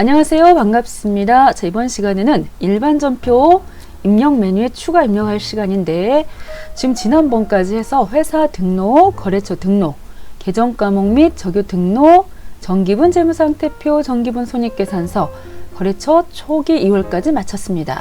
안녕하세요. 반갑습니다. 자, 이번 시간에는 일반 전표 입력 메뉴에 추가 입력할 시간인데 지금 지난번까지 해서 회사 등록, 거래처 등록, 계정 과목 및 적요 등록, 정기분 재무상태표, 정기분 손익계산서, 거래처 초기 2월까지 마쳤습니다.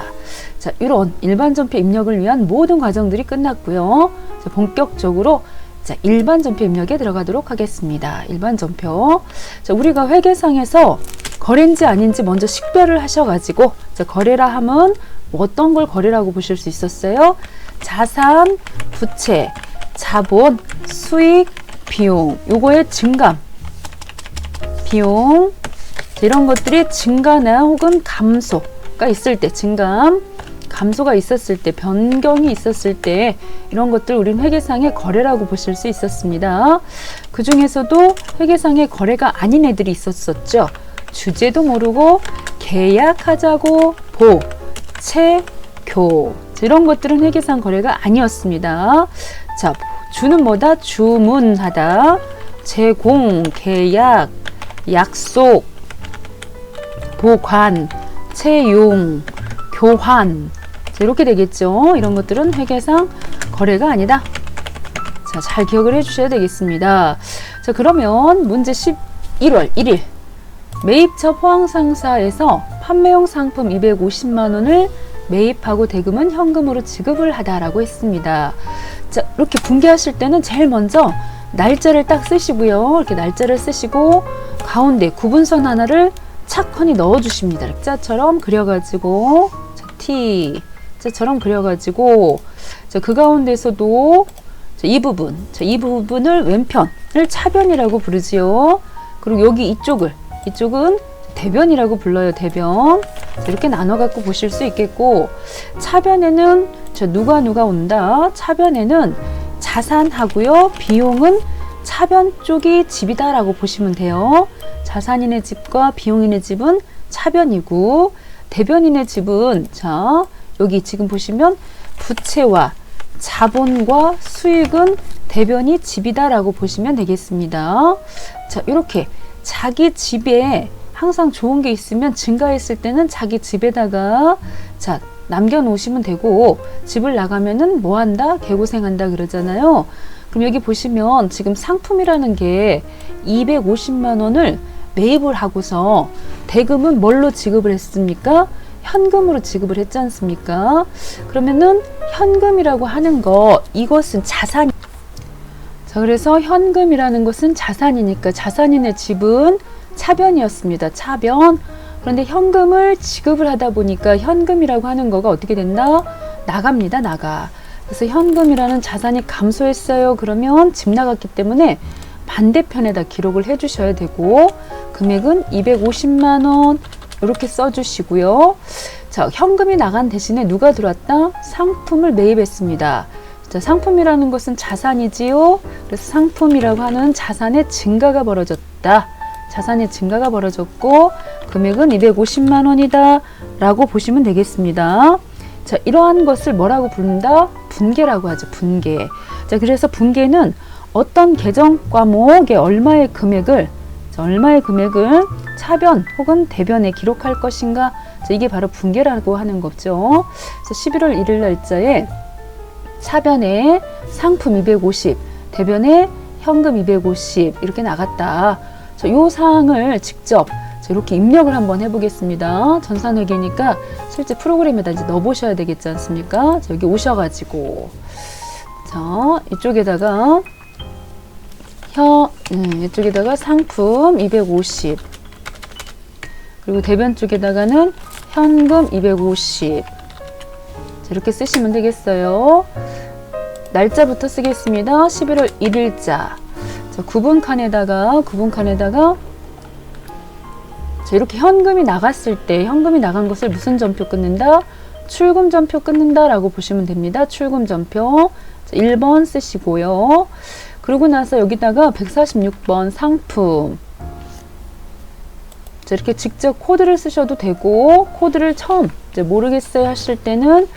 자, 이런 일반 전표 입력을 위한 모든 과정들이 끝났고요. 자, 본격적으로 자, 일반 전표 입력에 들어가도록 하겠습니다. 일반 전표. 자, 우리가 회계상에서 거래인지 아닌지 먼저 식별을 하셔가지고 자, 거래라 함은 뭐 어떤 걸 거래라고 보실 수 있었어요? 자산, 부채, 자본, 수익, 비용. 요거의 증감, 비용 자, 이런 것들이 증가나 혹은 감소가 있을 때 증감, 감소가 있었을 때, 변경이 있었을 때 이런 것들 우리는 회계상의 거래라고 보실 수 있었습니다. 그 중에서도 회계상의 거래가 아닌 애들이 있었었죠. 주제도 모르고 계약하자고 보, 채, 교 이런 것들은 회계상 거래가 아니었습니다. 자, 주는 뭐다? 주문하다, 제공, 계약, 약속, 보관, 채용, 교환 이렇게 되겠죠. 이런 것들은 회계상 거래가 아니다. 자, 잘 기억을 해주셔야 되겠습니다. 자, 그러면 문제 11월 1일 매입처 포항상사에서 판매용 상품 250만 원을 매입하고 대금은 현금으로 지급을 하다라고 했습니다. 자, 이렇게 분개하실 때는 제일 먼저 날짜를 딱 쓰시고요. 이렇게 날짜를 쓰시고 가운데 구분선 하나를 착헌히 넣어 주십니다. 자처럼 그려가지고 자, T 자처럼 그려가지고 자, 그 가운데서도 자, 이 부분 자, 이 부분을 왼편을 차변이라고 부르지요. 그리고 여기 이쪽을 이쪽은 대변이라고 불러요. 대변 자, 이렇게 나눠 갖고 보실 수 있겠고 차변에는 자, 누가 누가 온다. 차변에는 자산하고요. 비용은 차변 쪽이 집이다라고 보시면 돼요. 자산인의 집과 비용인의 집은 차변이고 대변인의 집은 자 여기 지금 보시면 부채와 자본과 수익은 대변이 집이다라고 보시면 되겠습니다. 자 이렇게 자기 집에 항상 좋은 게 있으면 증가했을 때는 자기 집에다가 자 남겨 놓으시면 되고 집을 나가면은 뭐 한다 개고생한다 그러잖아요. 그럼 여기 보시면 지금 상품이라는 게 250만 원을 매입을 하고서 대금은 뭘로 지급을 했습니까? 현금으로 지급을 했지 않습니까? 그러면은 현금이라고 하는 거 이것은 자산 자 그래서 현금이라는 것은 자산이니까 자산인의 집은 차변이었습니다. 차변 그런데 현금을 지급을 하다 보니까 현금이라고 하는 거가 어떻게 된다? 나갑니다. 나가. 그래서 현금이라는 자산이 감소했어요. 그러면 집 나갔기 때문에 반대편에다 기록을 해 주셔야 되고 금액은 250만 원 이렇게 써 주시고요. 자, 현금이 나간 대신에 누가 들어왔다? 상품을 매입했습니다. 자, 상품이라는 것은 자산이지요. 그래서 상품이라고 하는 자산의 증가가 벌어졌다. 자산의 증가가 벌어졌고 금액은 250만 원이다 라고 보시면 되겠습니다. 자, 이러한 것을 뭐라고 부른다? 분계라고 하죠. 분계. 자, 그래서 분계는 어떤 계정 과목에 얼마의 금액을 자, 얼마의 금액을 차변 혹은 대변에 기록할 것인가? 자, 이게 바로 분계라고 하는 거죠. 그래서 11월 1일 날짜에 차변에 상품 250, 대변에 현금 250 이렇게 나갔다. 자, 요 사항을 직접 이렇게 입력을 한번 해보겠습니다. 전산회계니까 실제 프로그램에다 이제 넣어보셔야 되겠지 않습니까? 자, 여기 오셔가지고 자 이쪽에다가 혀 음, 이쪽에다가 상품 250 그리고 대변 쪽에다가는 현금 250 자, 이렇게 쓰시면 되겠어요. 날짜부터 쓰겠습니다. 11월 1일자 자, 구분 칸에다가 구분 칸에다가 자, 이렇게 현금이 나갔을 때 현금이 나간 것을 무슨 전표 끊는다? 출금 전표 끊는다라고 보시면 됩니다. 출금 전표. 자, 1번 쓰시고요. 그러고 나서 여기다가 146번 상품. 자, 이렇게 직접 코드를 쓰셔도 되고 코드를 처음 모르겠어요 하실 때는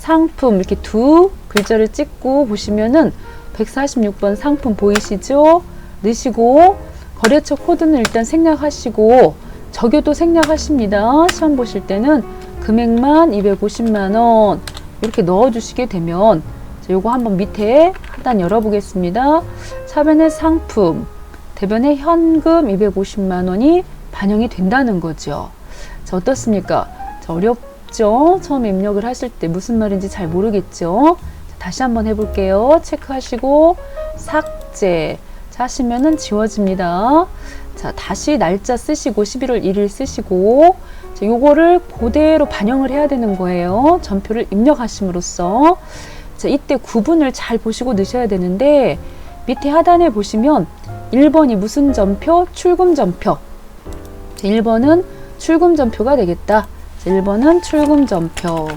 상품 이렇게 두 글자를 찍고 보시면은 146번 상품 보이시죠? 넣으시고 거래처 코드는 일단 생략하시고 적유도 생략하십니다. 시험 보실 때는 금액만 250만 원 이렇게 넣어주시게 되면 자, 요거 한번 밑에 하단 열어보겠습니다. 차변의 상품, 대변의 현금 250만 원이 반영이 된다는 거죠. 자, 어떻습니까? 자, 어렵 죠? 처음 입력을 하실 때 무슨 말인지 잘 모르겠죠? 자, 다시 한번 해볼게요. 체크하시고 삭제 자, 하시면은 지워집니다. 자, 다시 날짜 쓰시고 11월 1일 쓰시고 자, 요거를 그대로 반영을 해야 되는 거예요. 전표를 입력하심으로써 자, 이때 구분을 잘 보시고 넣으셔야 되는데 밑에 하단에 보시면 1번이 무슨 전표? 출금 전표. 자, 1번은 출금 전표가 되겠다. 자, 1번은 출금 전표.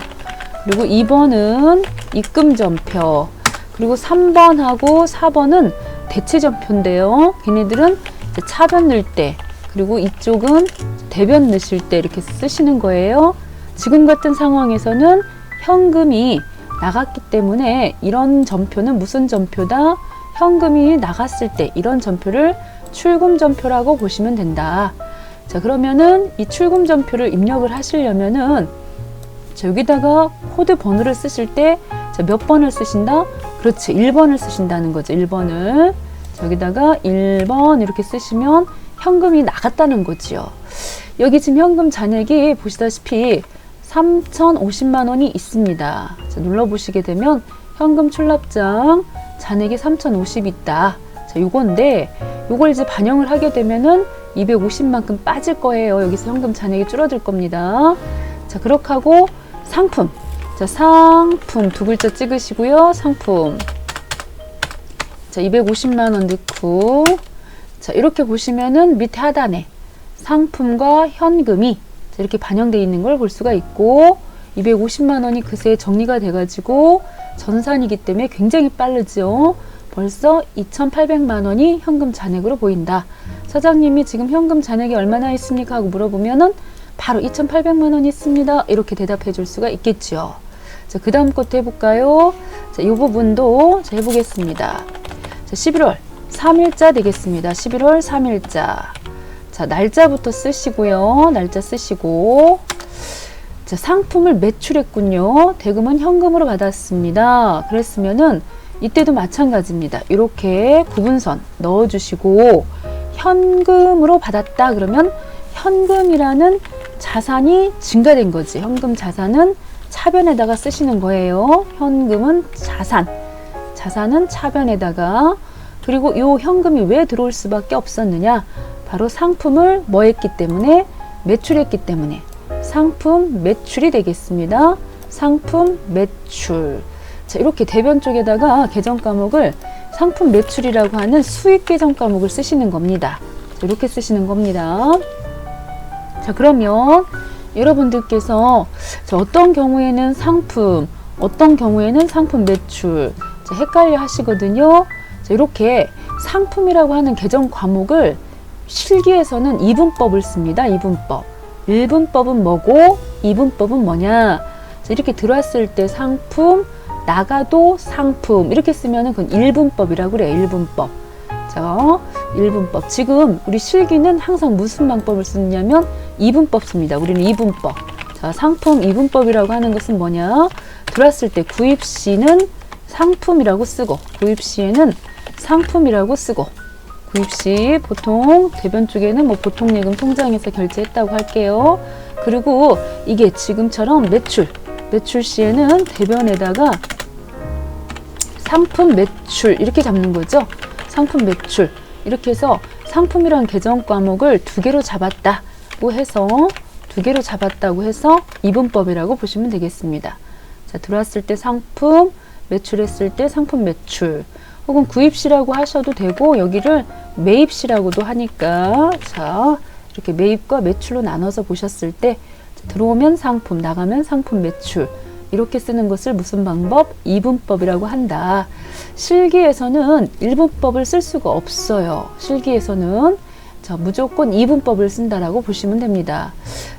그리고 2번은 입금 전표. 그리고 3번하고 4번은 대체 전표인데요. 걔네들은 차변 넣을 때, 그리고 이쪽은 대변 넣으실 때 이렇게 쓰시는 거예요. 지금 같은 상황에서는 현금이 나갔기 때문에 이런 전표는 무슨 전표다? 현금이 나갔을 때 이런 전표를 출금 전표라고 보시면 된다. 자, 그러면은 이 출금 전표를 입력을 하시려면은 자, 여기다가 코드 번호를 쓰실 때 몇 번을 쓰신다? 그렇지. 1번을 쓰신다는 거죠. 1번을. 여기다가 1번 이렇게 쓰시면 현금이 나갔다는 거지요. 여기 지금 현금 잔액이 보시다시피 3,050만 원이 있습니다. 자, 눌러보시게 되면 현금 출납장 잔액이 3,050 있다. 자, 요건데 요걸 이제 반영을 하게 되면은 250만큼 빠질 거예요. 여기서 현금 잔액이 줄어들 겁니다. 자, 그렇게 하고 상품. 자, 상품 두 글자 찍으시고요. 상품. 자, 250만 원 넣고 자, 이렇게 보시면은 밑에 하단에 상품과 현금이 자, 이렇게 반영되어 있는 걸 볼 수가 있고 250만 원이 그새 정리가 돼 가지고 전산이기 때문에 굉장히 빠르죠. 벌써 2,800만 원이 현금 잔액으로 보인다. 사장님이 지금 현금 잔액이 얼마나 있습니까? 하고 물어보면은 바로 2,800만 원이 있습니다. 이렇게 대답해 줄 수가 있겠죠. 자, 그 다음 것도 해볼까요? 자, 이 부분도 자, 해보겠습니다. 자, 11월 3일자 되겠습니다. 11월 3일자. 자, 날짜부터 쓰시고요. 날짜 쓰시고. 자, 상품을 매출했군요. 대금은 현금으로 받았습니다. 그랬으면은 이때도 마찬가지입니다. 이렇게 구분선 넣어주시고 현금으로 받았다 그러면 현금이라는 자산이 증가된 거지. 현금 자산은 차변에다가 쓰시는 거예요. 현금은 자산, 자산은 차변에다가 그리고 요 현금이 왜 들어올 수밖에 없었느냐? 바로 상품을 뭐 했기 때문에 매출했기 때문에 상품 매출이 되겠습니다. 상품 매출. 자, 이렇게 대변 쪽에다가 계정 과목을 상품 매출이라고 하는 수익 계정 과목을 쓰시는 겁니다. 자, 이렇게 쓰시는 겁니다. 자, 그러면 여러분들께서 자, 어떤 경우에는 상품, 어떤 경우에는 상품 매출, 자, 헷갈려 하시거든요. 자, 이렇게 상품이라고 하는 계정 과목을 실기에서는 이분법을 씁니다. 이분법. 1분법은 뭐고 2분법은 뭐냐? 자, 이렇게 들어왔을 때 상품, 나가도 상품 이렇게 쓰면은 그건 1분법이라고 그래요. 1분법. 자, 1분법. 지금 우리 실기는 항상 무슨 방법을 쓰냐면 2분법 씁니다. 우리는 2분법. 자, 상품 2분법이라고 하는 것은 뭐냐? 들어왔을 때 구입 시는 상품이라고 쓰고 구입 시에는 상품이라고 쓰고 구입 시 보통 대변 쪽에는 뭐 보통 예금 통장에서 결제했다고 할게요. 그리고 이게 지금처럼 매출 매출 시에는 대변에다가 상품 매출 이렇게 잡는 거죠. 상품 매출 이렇게 해서 상품이란 계정 과목을 두 개로 잡았다고 해서 두 개로 잡았다고 해서 이분법이라고 보시면 되겠습니다. 자 들어왔을 때 상품 매출했을 때 상품 매출 혹은 구입시라고 하셔도 되고 여기를 매입시라고도 하니까 자 이렇게 매입과 매출로 나눠서 보셨을 때 들어오면 상품 나가면 상품 매출 이렇게 쓰는 것을 무슨 방법? 이분법이라고 한다. 실기에서는 일분법을 쓸 수가 없어요. 실기에서는 자, 무조건 이분법을 쓴다라고 보시면 됩니다.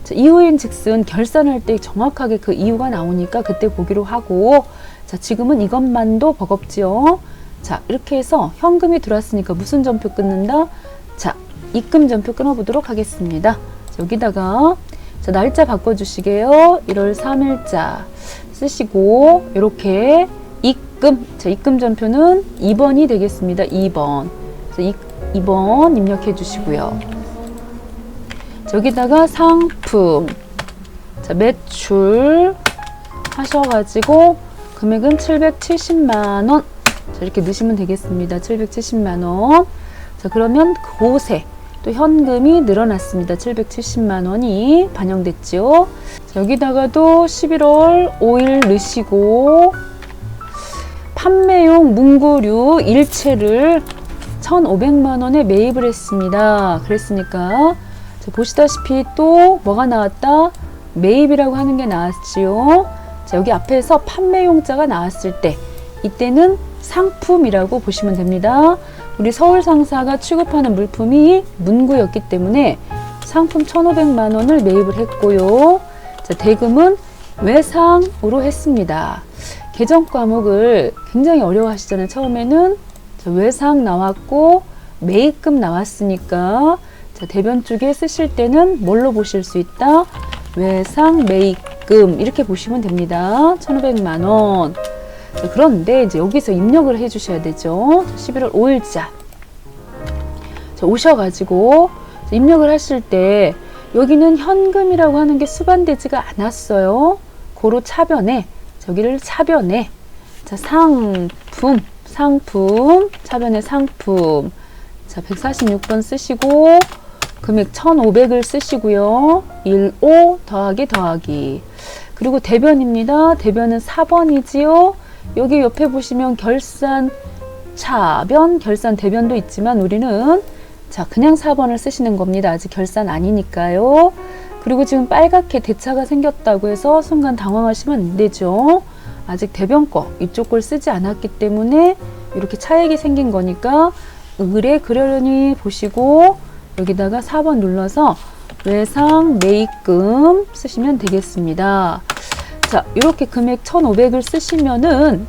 자, 이후인 즉슨 결산할 때 정확하게 그 이유가 나오니까 그때 보기로 하고 자, 지금은 이것만도 버겁지요. 자, 이렇게 해서 현금이 들어왔으니까 무슨 전표 끊는다? 자, 입금 전표 끊어보도록 하겠습니다. 여기다가 자, 날짜 바꿔주시게요. 1월 3일자 쓰시고 이렇게 입금 자, 입금 전표는 2번이 되겠습니다. 2번 자, 2, 번 입력해 주시고요. 여기다가 상품 자, 매출 하셔가지고 금액은 770만 원. 자, 이렇게 넣으시면 되겠습니다. 770만 원. 자, 그러면 그곳에 또 현금이 늘어났습니다. 770만 원이 반영됐죠. 자, 여기다가도 11월 5일 넣으시고 판매용 문구류 일체를 1,500만 원에 매입을 했습니다. 그랬으니까 자, 보시다시피 또 뭐가 나왔다? 매입이라고 하는 게 나왔지요. 자, 여기 앞에서 판매용자가 나왔을 때 이때는 상품이라고 보시면 됩니다. 우리 서울 상사가 취급하는 물품이 문구였기 때문에 상품 1,500만 원을 매입을 했고요. 자, 대금은 외상으로 했습니다. 계정 과목을 굉장히 어려워하시잖아요. 처음에는 자, 외상 나왔고 매입금 나왔으니까 자, 대변 쪽에 쓰실 때는 뭘로 보실 수 있다? 외상 매입금 이렇게 보시면 됩니다. 1,500만 원. 자, 그런데 이제 여기서 입력을 해 주셔야 되죠. 11월 5일자. 자, 오셔가지고 입력을 하실 때 여기는 현금이라고 하는 게 수반되지가 않았어요. 고로 차변에 저기를 차변에 자 상품 상품 차변에 상품 자 146번 쓰시고 금액 1,500을 쓰시고요. 15 더하기 더하기 그리고 대변입니다. 대변은 4번이지요. 여기 옆에 보시면 결산 차변, 결산 대변도 있지만 우리는 자 그냥 4번을 쓰시는 겁니다. 아직 결산 아니니까요. 그리고 지금 빨갛게 대차가 생겼다고 해서 순간 당황하시면 안 되죠. 아직 대변 거 이쪽 걸 쓰지 않았기 때문에 이렇게 차액이 생긴 거니까 의뢰 그러려니 보시고 여기다가 4번 눌러서 외상 매입금 쓰시면 되겠습니다. 자, 이렇게 금액 1,500을 쓰시면은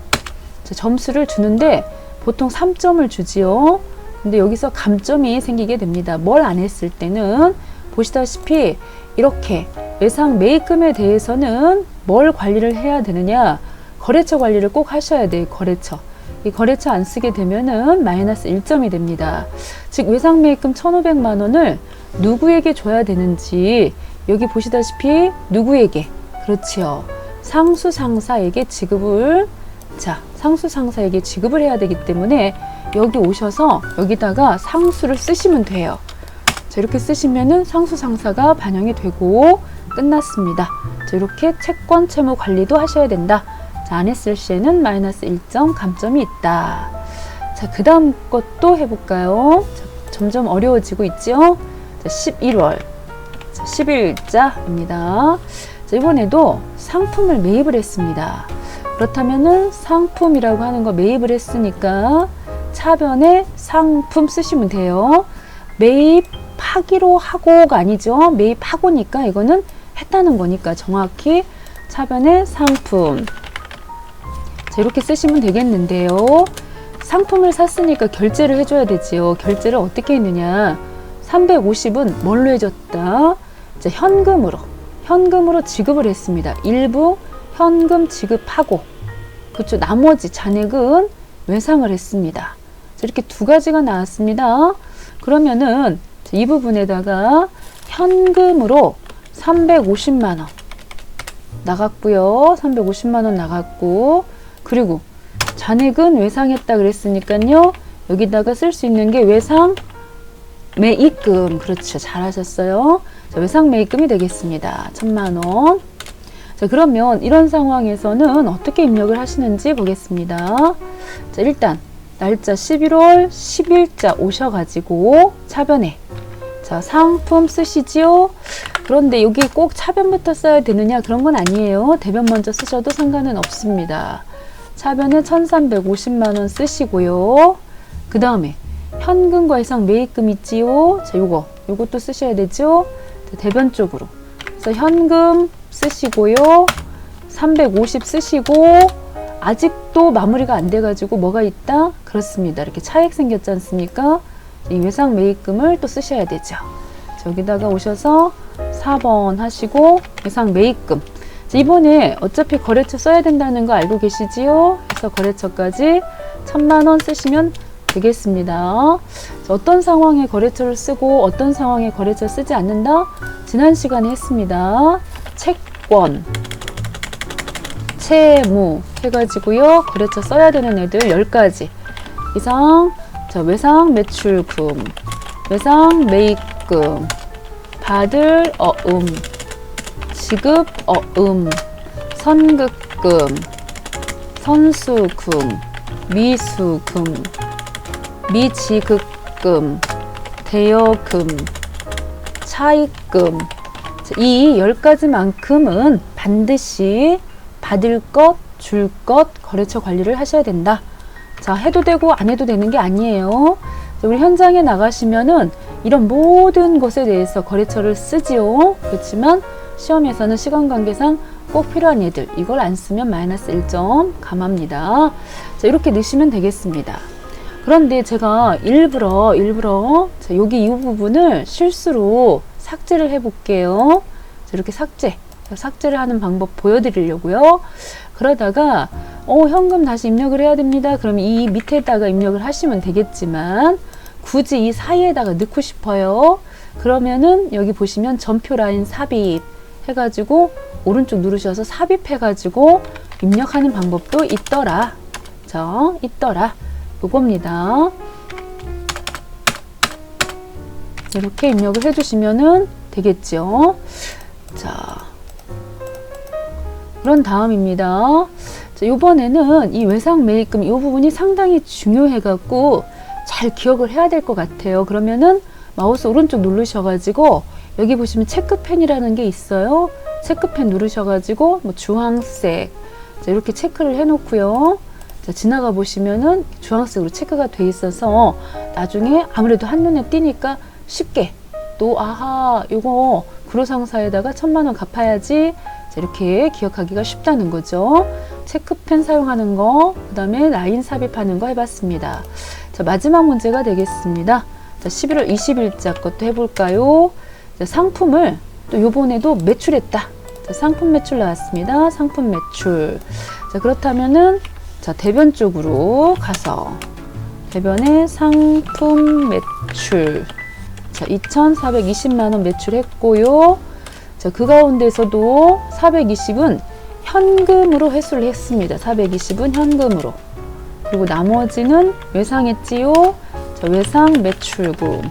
자, 점수를 주는데 보통 3점을 주지요. 근데 여기서 감점이 생기게 됩니다. 뭘 안 했을 때는 보시다시피 이렇게 외상 매입금에 대해서는 뭘 관리를 해야 되느냐? 거래처 관리를 꼭 하셔야 돼요. 거래처. 이 거래처 안 쓰게 되면은 마이너스 1점이 됩니다. 즉 외상 매입금 1,500만 원을 누구에게 줘야 되는지 여기 보시다시피 누구에게 그렇지요. 상수 상사에게 지급을 자 상수 상사에게 지급을 해야 되기 때문에 여기 오셔서 여기다가 상수를 쓰시면 돼요. 자, 이렇게 쓰시면은 상수 상사가 반영이 되고 끝났습니다. 자, 이렇게 채권 채무 관리도 하셔야 된다. 자, 안 했을 시에는 마이너스 1점 감점이 있다. 자, 그 다음 것도 해볼까요? 자, 점점 어려워지고 있죠? 자, 11월. 자, 11일자입니다. 자, 이번에도 상품을 매입을 했습니다. 그렇다면은 상품이라고 하는 거 매입을 했으니까 차변에 상품 쓰시면 돼요. 매입하기로 하고가 아니죠. 매입하고니까 이거는 했다는 거니까 정확히 차변에 상품. 자, 이렇게 쓰시면 되겠는데요. 상품을 샀으니까 결제를 해줘야 되지요. 결제를 어떻게 했느냐. 350은 뭘로 해줬다? 자, 현금으로. 현금으로 지급을 했습니다. 일부 현금 지급하고, 그렇죠. 나머지 잔액은 외상을 했습니다. 자, 이렇게 두 가지가 나왔습니다. 그러면은 이 부분에다가 현금으로 350만 원 나갔고요. 350만 원 나갔고 그리고 잔액은 외상했다 그랬으니까요. 여기다가 쓸 수 있는 게 외상 매입금 그렇죠. 잘하셨어요. 자, 외상 매입금이 되겠습니다. 천만 원. 자 그러면 이런 상황에서는 어떻게 입력을 하시는지 보겠습니다. 자 일단 날짜 11월 10일자 오셔가지고 차변에 자 상품 쓰시지요. 그런데 여기 꼭 차변부터 써야 되느냐 그런 건 아니에요. 대변 먼저 쓰셔도 상관은 없습니다. 차변에 1350만 원 쓰시고요. 그 다음에 현금과 해상 매입금 있지요. 자 요거 요것도 쓰셔야 되죠. 자, 대변 쪽으로 그래서 현금 쓰시고요. 350 쓰시고 아직도 마무리가 안 돼가지고 뭐가 있다? 그렇습니다. 이렇게 차액 생겼지 않습니까? 이 외상 매입금을 또 쓰셔야 되죠. 자, 여기다가 오셔서 4번 하시고 예상 매입금. 자, 이번에 어차피 거래처 써야 된다는 거 알고 계시지요? 그래서 거래처까지 천만 원 쓰시면 되겠습니다. 자, 어떤 상황에 거래처를 쓰고 어떤 상황에 거래처 쓰지 않는다? 지난 시간에 했습니다. 채권, 채무 해가지고요. 거래처 써야 되는 애들 10가지 이상 자, 외상 매출금, 외상 매입금, 받을 어음, 지급 어음, 선급금, 선수금, 미수금, 미지급금, 대여금, 차입금. 자, 이 10가지만큼은 반드시 받을 것, 줄 것, 거래처 관리를 하셔야 된다. 자, 해도 되고 안 해도 되는 게 아니에요. 자, 우리 현장에 나가시면은 이런 모든 것에 대해서 거래처를 쓰지요. 그렇지만 시험에서는 시간 관계상 꼭 필요한 예들 이걸 안 쓰면 마이너스 1점 감합니다. 자, 이렇게 넣으시면 되겠습니다. 그런데 제가 일부러 일부러 자, 여기 이 부분을 실수로 삭제를 해 볼게요. 이렇게 삭제 삭제를 하는 방법 보여드리려고요. 그러다가 어 현금 다시 입력을 해야 됩니다. 그럼 이 밑에다가 입력을 하시면 되겠지만 굳이 이 사이에다가 넣고 싶어요. 그러면은 여기 보시면 전표 라인 삽입 해가지고 오른쪽 누르셔서 삽입해가지고 입력하는 방법도 있더라. 저 있더라. 요겁니다. 이렇게 입력을 해주시면은 되겠죠. 자, 그런 다음입니다. 자, 이번에는 이 외상 매입금 이 부분이 상당히 중요해갖고 잘 기억을 해야 될 것 같아요. 그러면은 마우스 오른쪽 누르셔가지고 여기 보시면 체크펜이라는 게 있어요. 체크펜 누르셔가지고 뭐 주황색 자, 이렇게 체크를 해놓고요. 자, 지나가 보시면은 주황색으로 체크가 돼 있어서 나중에 아무래도 한눈에 띄니까 쉽게 또 아하 이거 구로상사에다가 천만 원 갚아야지 자, 이렇게 기억하기가 쉽다는 거죠. 체크펜 사용하는 거, 그 다음에 라인 삽입하는 거 해봤습니다. 자, 마지막 문제가 되겠습니다. 자, 11월 20일자 것도 해볼까요? 자, 상품을 또 요번에도 매출했다. 자, 상품 매출 나왔습니다. 상품 매출. 자, 그렇다면은 자, 대변 쪽으로 가서 대변의 상품 매출. 자, 2,420만 원 매출했고요. 자, 그 가운데서도 420은 현금으로 회수를 했습니다. 420은 현금으로. 그리고 나머지는 외상했지요. 자, 외상 매출금.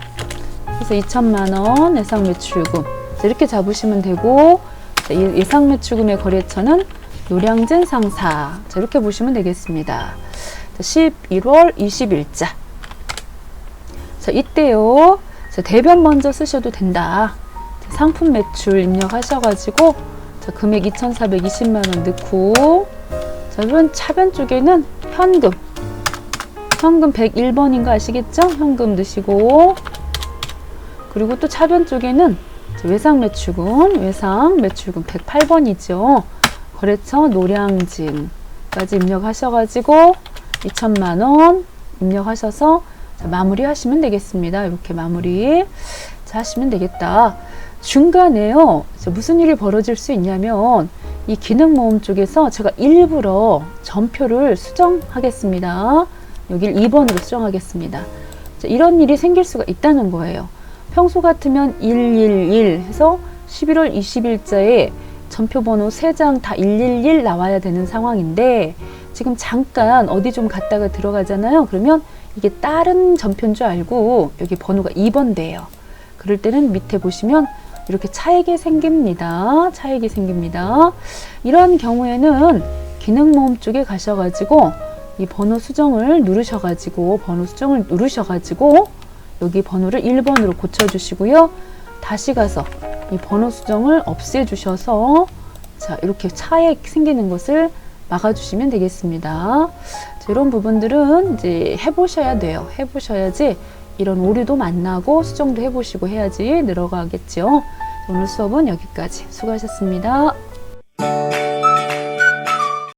그래서 2천만 원 예상 매출금. 자, 이렇게 잡으시면 되고 자, 예상 매출금의 거래처는 노량진 상사. 자, 이렇게 보시면 되겠습니다. 자, 11월 20일자. 자, 이때요. 자, 대변 먼저 쓰셔도 된다. 자, 상품 매출 입력하셔가지고 자, 금액 2,420만 원 넣고 자, 이번 차변 쪽에는 현금 현금 101번인 거 아시겠죠? 현금 넣으시고 그리고 또 차변 쪽에는 외상 매출금 외상 매출금 108번이죠. 거래처 노량진까지 입력하셔가지고 2천만 원 입력하셔서 자, 마무리 하시면 되겠습니다. 이렇게 마무리 자, 하시면 되겠다. 중간에요. 무슨 일이 벌어질 수 있냐면 이 기능 모음 쪽에서 제가 일부러 전표를 수정하겠습니다. 여기를 2번으로 수정하겠습니다. 자, 이런 일이 생길 수가 있다는 거예요. 평소 같으면 111 해서 11월 20일자에 전표 번호 3장 다 111 나와야 되는 상황인데 지금 잠깐 어디 좀 갔다가 들어가잖아요. 그러면 이게 다른 전표인 줄 알고 여기 번호가 2번 돼요. 그럴 때는 밑에 보시면 이렇게 차액이 생깁니다. 차액이 생깁니다. 이런 경우에는 기능 모음 쪽에 가셔가지고 이 번호 수정을 누르셔가지고 번호 수정을 누르셔가지고 여기 번호를 1번으로 고쳐주시고요. 다시 가서 이 번호 수정을 없애주셔서 자 이렇게 차액 생기는 것을 막아주시면 되겠습니다. 자, 이런 부분들은 이제 해보셔야 돼요. 해보셔야지 이런 오류도 만나고 수정도 해보시고 해야지 늘어가겠죠. 오늘 수업은 여기까지 수고하셨습니다.